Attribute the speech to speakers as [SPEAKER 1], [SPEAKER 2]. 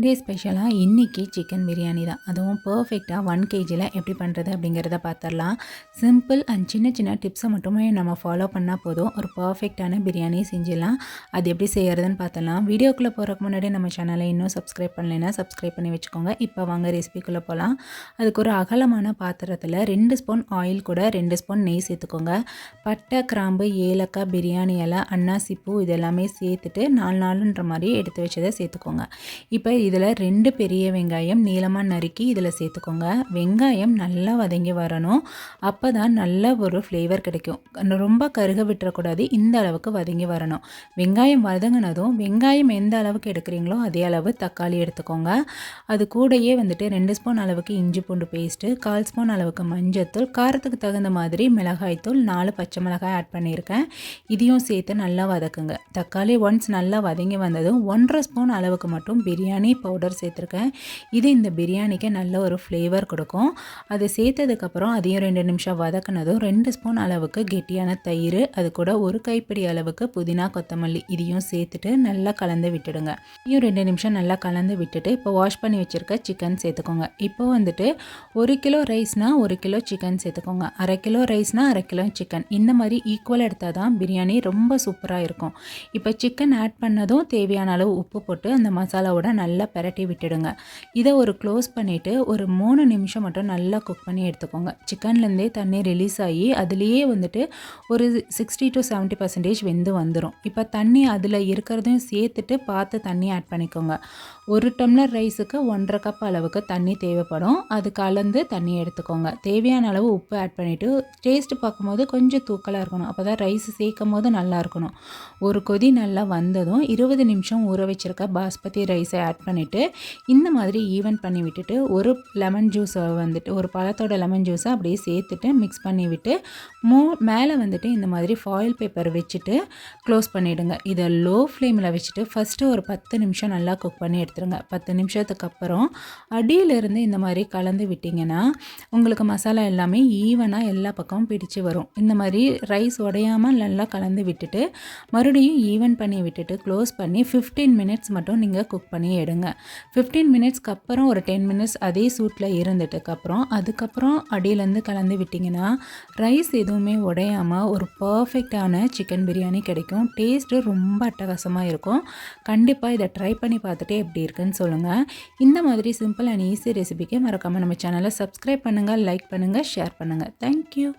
[SPEAKER 1] டே ஸ்பெஷலாக இன்றைக்கி சிக்கன் பிரியாணி தான். அதுவும் பர்ஃபெக்டாக ஒன் கேஜியில் எப்படி பண்ணுறது அப்படிங்கிறத பார்த்துடலாம் சிம்பிள் அண்ட் சின்ன சின்ன டிப்ஸை மட்டுமே நம்ம ஃபாலோ பண்ணால் போதும். ஒரு பர்ஃபெக்டான பிரியாணி செஞ்சிடலாம். அது எப்படி செய்கிறதுன்னு பார்த்துடலாம் வீடியோக்குள்ளே போகிறதுக்கு முன்னாடி நம்ம சேனலை இன்னும் சப்ஸ்கிரைப் பண்ணலைன்னா சப்ஸ்கிரைப் பண்ணி வச்சுக்கோங்க. இப்போ வாங்க ரெசிபிக்குள்ளே போகலாம் அதுக்கு ஒரு அகலமான பாத்திரத்தில் ரெண்டு ஸ்பூன் ஆயில் கூட ரெண்டு ஸ்பூன் நெய் சேர்த்துக்கோங்க. பட்டை கிராம்பு ஏலக்காய் பிரியாணி இலை அன்னாசிப்பூ இதெல்லாமே சேர்த்துட்டு நாலு நாளுன்ற மாதிரி எடுத்து வச்சதை சேர்த்துக்கோங்க. இப்போ இதில் ரெண்டு பெரிய வெங்காயம் நீளமாக நறுக்கி இதில் சேர்த்துக்கோங்க. வெங்காயம் நல்லா வதங்கி வரணும். அப்போ தான் நல்ல ஒரு ஃப்ளேவர் கிடைக்கும். ரொம்ப கருக விட்டுறக்கூடாது. இந்த அளவுக்கு வதங்கி வரணும். வெங்காயம் வதங்கினதும் வெங்காயம் எந்த அளவுக்கு எடுக்கிறீங்களோ அதே அளவு தக்காளி எடுத்துக்கோங்க. அது கூடயே வந்துட்டு ரெண்டு ஸ்பூன் அளவுக்கு இஞ்சி பூண்டு பேஸ்ட்டு கால் ஸ்பூன் அளவுக்கு மஞ்சத்தூள் காரத்துக்கு தகுந்த மாதிரி மிளகாய்த்தூள் நாலு பச்சை மிளகாய் ஆட் பண்ணியிருக்கேன். இதையும் சேர்த்து நல்லா வதக்குங்க. தக்காளி ஒன்ஸ் நல்லா வதங்கி வந்ததும் ஒன்றரை ஸ்பூன் அளவுக்கு மட்டும் பிரியாணி பவுடர் சேர்த்துருக்கேன். இது இந்த பிரியாணிக்கு நல்ல ஒரு ஃப்ளேவர் கொடுக்கும். அதை சேர்த்ததுக்கப்புறம் அதையும் ரெண்டு நிமிஷம் வதக்கினதும் ரெண்டு ஸ்பூன் அளவுக்கு கெட்டியான தயிர் அது கூட ஒரு கைப்பிடி அளவுக்கு புதினா கொத்தமல்லி இதையும் சேர்த்துட்டு நல்லா கலந்து விட்டுடுங்க. இதையும் ரெண்டு நிமிஷம் நல்லா கலந்து விட்டுட்டு இப்போ வாஷ் பண்ணி வச்சுருக்க சிக்கன் சேர்த்துக்கோங்க. இப்போ வந்துட்டு ஒரு கிலோ ரைஸ்னால் ஒரு கிலோ சிக்கன் சேர்த்துக்கோங்க. அரை கிலோ ரைஸ்னால் அரை கிலோ சிக்கன் இந்த மாதிரி ஈக்குவல் எடுத்தால் தான் பிரியாணி ரொம்ப சூப்பராக இருக்கும். இப்போ சிக்கன் ஆட் பண்ணதும் தேவையான அளவு உப்பு போட்டு அந்த மசாலாவோட நல்லா நல்லா பெரட்டி விட்டுடுங்க. இதை ஒரு க்ளோஸ் பண்ணிவிட்டு ஒரு மூணு நிமிஷம் மட்டும் நல்லா குக் பண்ணி எடுத்துக்கோங்க. சிக்கன்லேருந்தே தண்ணி ரிலீஸ் ஆகி அதுலேயே வந்துட்டு ஒரு சிக்ஸ்டி டு செவன்ட்டி பர்சன்டேஜ் வெந்து வந்துடும் இப்போ தண்ணி அதில் இருக்கிறதையும் சேர்த்துட்டு பார்த்து தண்ணி ஆட் பண்ணிக்கோங்க. ஒரு டம்ளர் ரைஸுக்கு ஒன்றரை கப் அளவுக்கு தண்ணி தேவைப்படும். அது கலந்து தண்ணி எடுத்துக்கோங்க. தேவையான அளவு உப்பு ஆட் பண்ணிவிட்டு டேஸ்ட்டு பார்க்கும்போது கொஞ்சம் தூக்கலாக இருக்கணும். அப்போ தான் ரைஸ் சேர்க்கும் போது நல்லா இருக்கணும். ஒரு கொதி நல்லா வந்ததும் இருபது நிமிஷம் ஊற வச்சுருக்க பாஸ்மதி ரைஸை ஆட் பண்ணி பண்ணிவிட்டு இந்த மாதிரி ஈவன் பண்ணி விட்டுட்டு ஒரு லெமன் ஜூஸை வந்துட்டு ஒரு பழத்தோட லெமன் ஜூஸை அப்படியே சேர்த்துட்டு மிக்ஸ் பண்ணி விட்டு மோ மேலே வந்துட்டு இந்த மாதிரி ஃபாயில் பேப்பர் வச்சுட்டு க்ளோஸ் பண்ணிவிடுங்க இதை லோ ஃப்ளேமில் வச்சுட்டு ஃபஸ்ட்டு ஒரு பத்து நிமிஷம் நல்லா குக் பண்ணி எடுத்துருங்க. பத்து நிமிஷத்துக்கு அப்புறம் அடியிலிருந்து இந்த மாதிரி கலந்து விட்டிங்கன்னா உங்களுக்கு மசாலா எல்லாமே ஈவனாக எல்லா பக்கமும் பிடிச்சு வரும். இந்த மாதிரி ரைஸ் உடையாமல் நல்லா கலந்து விட்டுட்டு மறுபடியும் ஈவன் பண்ணி விட்டுட்டு க்ளோஸ் பண்ணி ஃபிஃப்டீன் மினிட்ஸ் மட்டும் நீங்கள் குக் பண்ணி எடுங்க. ஃபிஃப்டீன் மினிட்ஸ்க்கு அப்புறம் ஒரு டென் மினிட்ஸ் அதே சூட்டில் இருந்துட்டுக்கப்புறம் அதுக்கப்புறம் அடியிலேருந்து கலந்து விட்டிங்கன்னா ரைஸ் எதுவுமே உடையாமல் ஒரு பர்ஃபெக்டான சிக்கன் பிரியாணி கிடைக்கும். டேஸ்ட்டு ரொம்ப அட்டகாசமாக இருக்கும். கண்டிப்பாக இதை ட்ரை பண்ணி பார்த்துட்டு எப்படி இருக்குன்னு சொல்லுங்கள் இந்த மாதிரி சிம்பிள் அண்ட் ஈஸி ரெசிபிக்கு மறக்காமல் நம்ம சேனலை சப்ஸ்கிரைப் பண்ணுங்கள் லைக் பண்ணுங்கள் ஷேர் பண்ணுங்கள் தேங்க்யூ